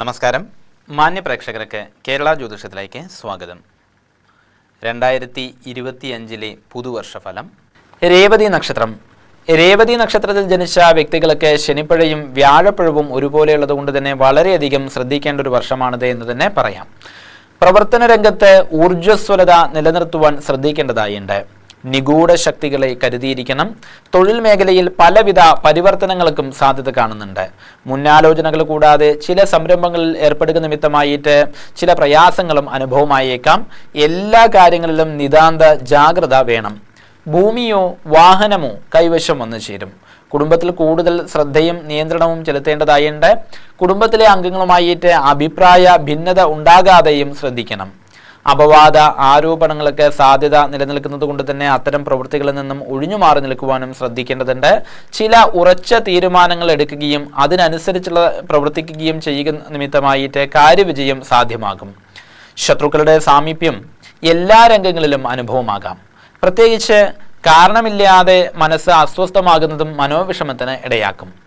നമസ്കാരം. മാന്യ പ്രേക്ഷകർക്ക് കേരള ജ്യോതിഷത്തിലേക്ക് സ്വാഗതം. രണ്ടായിരത്തി ഇരുപത്തിയഞ്ചിലെ പുതുവർഷ ഫലം രേവതി നക്ഷത്രം. രേവതി നക്ഷത്രത്തിൽ ജനിച്ച വ്യക്തികൾക്ക് ശനിപ്പഴയും വ്യാഴപ്പഴവും ഒരുപോലെയുള്ളത് കൊണ്ട് തന്നെ വളരെയധികം ശ്രദ്ധിക്കേണ്ട ഒരു വർഷമാണിത് എന്ന് തന്നെ പറയാം. പ്രവർത്തന രംഗത്ത് ഊർജസ്വലത നിലനിർത്തുവാൻ ശ്രദ്ധിക്കേണ്ടതായുണ്ട്. നിഗൂഢ ശക്തികളെ കരുതിയിരിക്കണം. തൊഴിൽ മേഖലയിൽ പലവിധ പരിവർത്തനങ്ങൾക്കും സാധ്യത കാണുന്നുണ്ട്. മുന്നാലോചനകൾ കൂടാതെ ചില സംരംഭങ്ങളിൽ ഏർപ്പെടുക നിമിത്തമായിട്ട് ചില പ്രയാസങ്ങളും അനുഭവമായേക്കാം. എല്ലാ കാര്യങ്ങളിലും നിതാന്ത ജാഗ്രത വേണം. ഭൂമിയോ വാഹനമോ കൈവശം വന്നു ചേരും. കുടുംബത്തിൽ കൂടുതൽ ശ്രദ്ധയും നിയന്ത്രണവും ചെലുത്തേണ്ടതായുണ്ട്. കുടുംബത്തിലെ അംഗങ്ങളുമായിട്ട് അഭിപ്രായ ഭിന്നത ഉണ്ടാകാതെയും ശ്രദ്ധിക്കണം. അപവാദ ആരോപണങ്ങൾക്ക് സാധ്യത നിലനിൽക്കുന്നത് കൊണ്ട് തന്നെ അത്തരം പ്രവൃത്തികളിൽ നിന്നും ഒഴിഞ്ഞു മാറി നിൽക്കുവാനും ശ്രദ്ധിക്കേണ്ടതുണ്ട്. ചില ഉറച്ച തീരുമാനങ്ങൾ എടുക്കുകയും അതിനനുസരിച്ചുള്ള പ്രവർത്തിക്കുകയും ചെയ്യുന്ന നിമിത്തമായിട്ട് കാര്യവിജയം സാധ്യമാകും. ശത്രുക്കളുടെ സാമീപ്യം എല്ലാ രംഗങ്ങളിലും അനുഭവമാകാം. പ്രത്യേകിച്ച് കാരണമില്ലാതെ മനസ്സ് അസ്വസ്ഥമാകുന്നതും മനോവിഷമത്തിന് ഇടയാക്കും.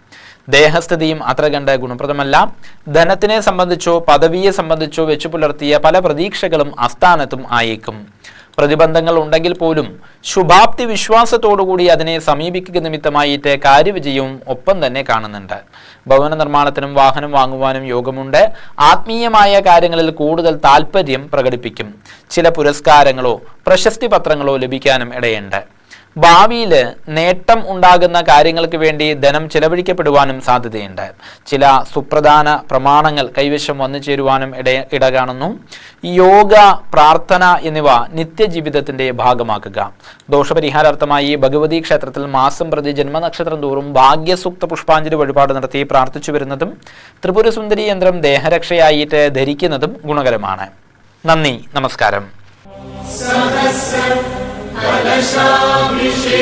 ദേഹസ്ഥിതിയും അത്ര കണ്ട് ഗുണപ്രദമല്ല. ധനത്തിനെ സംബന്ധിച്ചോ പദവിയെ സംബന്ധിച്ചോ വെച്ചു പുലർത്തിയ പല പ്രതീക്ഷകളും അസ്ഥാനത്തും ആയേക്കും. പ്രതിബന്ധങ്ങൾ ഉണ്ടെങ്കിൽ പോലും ശുഭാപ്തി വിശ്വാസത്തോടുകൂടി അതിനെ സമീപിക്കുക നിമിത്തമായിട്ട് കാര്യവിജയവും ഒപ്പം തന്നെ കാണുന്നുണ്ട്. ഭവന നിർമ്മാണത്തിനും വാഹനം വാങ്ങുവാനും യോഗമുണ്ട്. ആത്മീയമായ കാര്യങ്ങളിൽ കൂടുതൽ താല്പര്യം പ്രകടിപ്പിക്കും. ചില പുരസ്കാരങ്ങളോ പ്രശസ്തി പത്രങ്ങളോ ലഭിക്കാനും ഇടയുണ്ട്. ഭാവിയിൽ നേട്ടം ഉണ്ടാകുന്ന കാര്യങ്ങൾക്ക് വേണ്ടി ധനം ചെലവഴിക്കപ്പെടുവാനും സാധ്യതയുണ്ട്. ചില സുപ്രധാന പ്രമാണങ്ങൾ കൈവശം വന്നു ചേരുവാനും ഇട ഇട കാണുന്നു യോഗ പ്രാർത്ഥന എന്നിവ നിത്യജീവിതത്തിന്റെ ഭാഗമാക്കുക. ദോഷപരിഹാരാർത്ഥമായി ഭഗവതി ക്ഷേത്രത്തിൽ മാസം പ്രതി ജന്മനക്ഷത്രം തോറും ഭാഗ്യസൂക്ത പുഷ്പാഞ്ജലി വഴിപാട് നടത്തി പ്രാർത്ഥിച്ചു വരുന്നതും ത്രിപുരസുന്ദരി യന്ത്രം ദേഹരക്ഷയായിട്ട് ധരിക്കുന്നതും ഗുണകരമാണ്. നന്ദി നമസ്കാരം. कलशाभिषेकम्